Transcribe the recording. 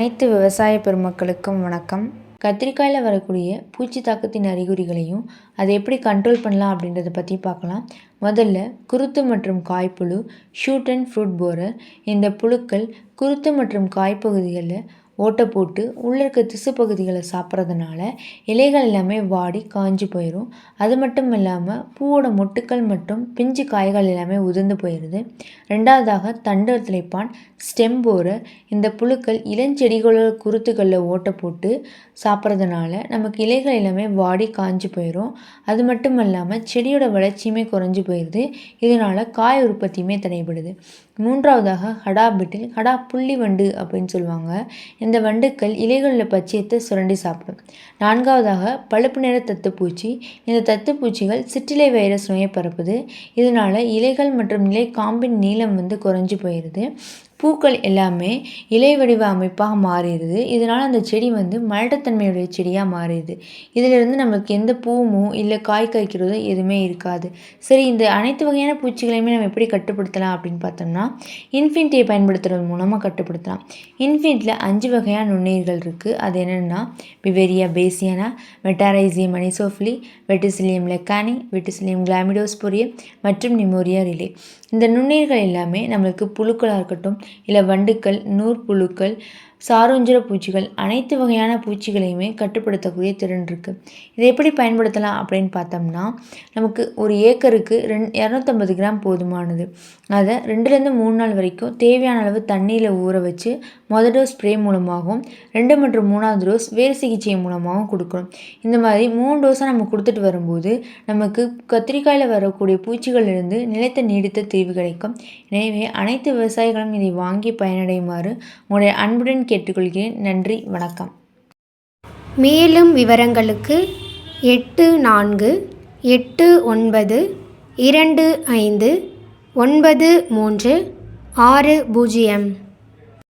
அனைத்து விவசாய பெருமக்களுக்கும் வணக்கம். கத்திரிக்காயில் வரக்கூடிய பூச்சி தாக்கத்தின் அறிகுறிகளையும் அதை எப்படி கண்ட்ரோல் பண்ணலாம் அப்படின்றத பற்றி பார்க்கலாம். முதல்ல குருத்து மற்றும் காய்ப்புழு ஷூட் அண்ட் ஃப்ரூட் போரர் இந்த புழுக்கள் குருத்து மற்றும் காய்ப்பகுதிகளில் ஓட்டை போட்டு உள்ளே இருக்க திசு பகுதிகளை சாப்பிட்றதுனால இலைகள் எல்லாமே வாடி காஞ்சி போயிடும் அது மட்டும் இல்லாமல் பூவோட மொட்டுக்கள் மற்றும் பிஞ்சு காய்கள் எல்லாமே உதிர்ந்து போயிடுது ரெண்டாவதாக தண்டு திளைப்பான் ஸ்டெம் போரை இந்த புழுக்கள் இளஞ்செடிகளோட குருத்துக்களில் ஓட்டை போட்டு சாப்பிட்றதுனால நமக்கு இலைகள் எல்லாமே வாடி காஞ்சி போயிடும் அது மட்டும் இல்லாமல் செடியோட வளர்ச்சியுமே குறைஞ்சி போயிடுது இதனால் காய் உற்பத்தியுமே தடைபடுது. மூன்றாவதாக ஹடா பிட்டில் ஹடா புள்ளி வண்டு அப்படின்னு சொல்லுவாங்க. இந்த வண்டுக்கள் இலைகளில் பச்சையத்தை சுரண்டி சாப்பிடும். நான்காவதாக பழுப்பு நிற தத்துப்பூச்சி. இந்த தத்துப்பூச்சிகள் சிற்றிலை வைரஸ் நோயை பரப்புது. இதனால் இலைகள் மற்றும் இலை காம்பின் நீளம் வந்து குறைஞ்சி போயிடுது பூக்கள் எல்லாமே இலை வடிவ அமைப்பாக மாறிடுது. இதனால் அந்த செடி வந்து மலட்டத்தன்மையுடைய செடியாக மாறிடுது. இதிலிருந்து நம்மளுக்கு எந்த பூவும் இல்லை காய் காய்க்கிறதோ எதுவுமே இருக்காது. சரி இந்த அனைத்து வகையான பூச்சிகளையுமே நம்ம எப்படி கட்டுப்படுத்தலாம் அப்படின்னு பார்த்தோம்னா இன்ஃபின்ட்டியை பயன்படுத்துறது மூலமாக கட்டுப்படுத்தலாம். இன்ஃபின்ட்டில் அஞ்சு வகையான நுண்ணுயிர்கள் இருக்குது அது என்னென்னா Beauveria bassiana Metarhizium anisopliae Verticillium lecanii Verticillium chlamydosporium மற்றும் நிமோரியா ரிலே இந்த நுண்ணுயிர்கள் எல்லாமே நம்மளுக்கு புழுக்களாக இருக்கட்டும் இல்லை வண்டுக்கள் நூற்புழுக்கள் சாரோஞ்சிர பூச்சிகள் அனைத்து வகையான பூச்சிகளையுமே கட்டுப்படுத்தக்கூடிய திறன் இருக்குது இதை எப்படி பயன்படுத்தலாம் அப்படின்னு பார்த்தோம்னா நமக்கு ஒரு ஏக்கருக்கு ரெண் இரநூத்தம்பது கிராம் போதுமானது. அதை ரெண்டுலேருந்து மூணு நாள் வரைக்கும் தேவையான அளவு தண்ணியில் ஊற வச்சு மொதல் டோஸ் ஸ்ப்ரே மூலமாகவும் ரெண்டு மற்றும் மூணாவது டோஸ் வேறு சிகிச்சை மூலமாகவும் கொடுக்கணும். இந்த மாதிரி மூணு டோஸாக நம்ம கொடுத்துட்டு வரும்போது நமக்கு கத்திரிக்காயில் வரக்கூடிய பூச்சிகளிலிருந்து நிலைத்த நீடித்த தீர்வு கிடைக்கும். எனவே அனைத்து விவசாயிகளும் இதை வாங்கி பயனடையுமாறு உங்களுடைய அன்புடன் கேட்டுக்கொள்கிறேன். நன்றி வணக்கம். மேலும் விவரங்களுக்கு எட்டு நான்கு எட்டு ஒன்பது இரண்டு ஐந்து ஒன்பது மூன்று ஆறு பூஜ்ஜியம்.